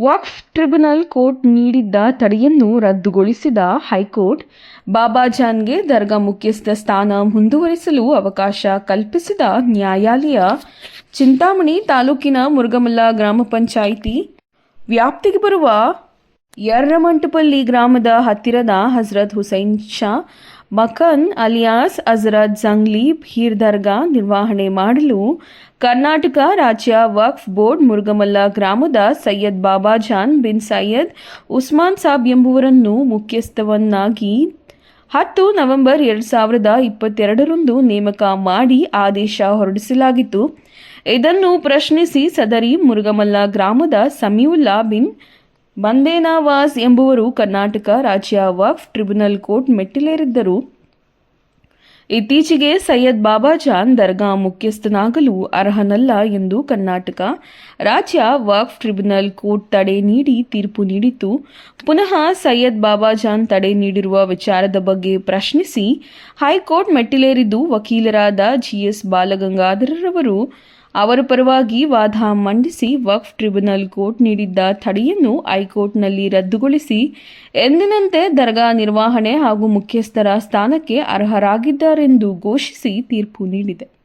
ವಕ್ಫ್ tribunal court ನೀಡಿದ್ದ ತಡೆಯನ್ನು ರದ್ದುಗೊಳಿಸಿದ high court ಬಾಬಾಜಾನ್ಗೆ ದರ್ಗಾ ಮುಖ್ಯಸ್ಥ ಸ್ಥಾನ ಮುಂದುವರಿಸಲು ಅವಕಾಶ ಕಲ್ಪಿಸಿದ ನ್ಯಾಯಾಲಯ. ಚಿಂತಾಮಣಿ ತಾಲೂಕಿನ ಮುರುಗಮಲ್ಲ ಗ್ರಾಮ ಪಂಚಾಯಿತಿ ವ್ಯಾಪ್ತಿಗೆ ಬರುವ ಯರ್ರಮಂಟಪಲ್ಲಿ ಗ್ರಾಮದ ಹತ್ತಿರದ ಹಜರತ್ ಹುಸೈನ್ ಶಾ ಮಕನ್ ಅಲಿಯಾಸ್ ಅಜರತ್ ಜಂಗ್ಲಿ ಭೀರ್ ದರ್ಗಾ ನಿರ್ವಹಣೆ ಮಾಡಲು ಕರ್ನಾಟಕ ರಾಜ್ಯ ವಕ್ಫ್ ಬೋರ್ಡ್ ಮುರುಗಮಲ್ಲ ಗ್ರಾಮದ ಸೈಯದ್ ಬಾಬಾಜಾನ್ ಬಿನ್ ಸೈಯದ್ ಉಸ್ಮಾನ್ ಸಾಬ್ ಎಂಬುವರನ್ನು ಮುಖ್ಯಸ್ಥವನ್ನಾಗಿ ಹತ್ತು ನವೆಂಬರ್ ಎರಡು ಸಾವಿರದ ಇಪ್ಪತ್ತೆರಡರಂದು ನೇಮಕ ಮಾಡಿ ಆದೇಶ ಹೊರಡಿಸಲಾಗಿತ್ತು. ಇದನ್ನು ಪ್ರಶ್ನಿಸಿ ಸದರಿ ಮುರುಗಮಲ್ಲ ಗ್ರಾಮದ ಸಮೀವುಲ್ಲಾ ಬಿನ್ ಬಂದೇನಾವಾಸ್ ಎಂಬುವರು ಕರ್ನಾಟಕ ರಾಜ್ಯ ವಕ್ಫ್ ಟ್ರಿಬ್ಯುನಲ್ ಕೋರ್ಟ್ ಮೆಟ್ಟಿಲೇರಿದ್ದರು. ಇತ್ತೀಚೆಗೆ ಸೈಯದ್ ಬಾಬಾಜಾನ್ ದರ್ಗಾ ಮುಖ್ಯಸ್ಥನಾಗಲು ಅರ್ಹನಲ್ಲ ಎಂದು ಕರ್ನಾಟಕ ರಾಜ್ಯ ವಕ್ಫ್ ಟ್ರಿಬ್ಯುನಲ್ ಕೋರ್ಟ್ ತಡೆ ನೀಡಿ ತೀರ್ಪು ನೀಡಿತ್ತು. ಪುನಃ ಸೈಯದ್ ಬಾಬಾಜಾನ್ ತಡೆ ನೀಡಿರುವ ವಿಚಾರದ ಬಗ್ಗೆ ಪ್ರಶ್ನಿಸಿ ಹೈಕೋರ್ಟ್ ಮೆಟ್ಟಿಲೇರಿದ್ದು ವಕೀಲರಾದ ಜಿಎಸ್ ಬಾಲಗಂಗಾಧರರವರು ಅವರ ಪರವಾಗಿ ವಾದ ಮಂಡಿಸಿ ವಕ್ಫ್ ಟ್ರಿಬ್ಯುನಲ್ ಕೋರ್ಟ್ ನೀಡಿದ್ದ ತಡೆಯನ್ನು ಹೈಕೋರ್ಟ್ನಲ್ಲಿ ರದ್ದುಗೊಳಿಸಿ, ಎಂದಿನಂತೆ ದರ್ಗಾ ನಿರ್ವಹಣೆ ಹಾಗೂ ಮುಖ್ಯಸ್ಥರ ಸ್ಥಾನಕ್ಕೆ ಅರ್ಹರಾಗಿದ್ದಾರೆಂದು ಘೋಷಿಸಿ ತೀರ್ಪು ನೀಡಿದೆ.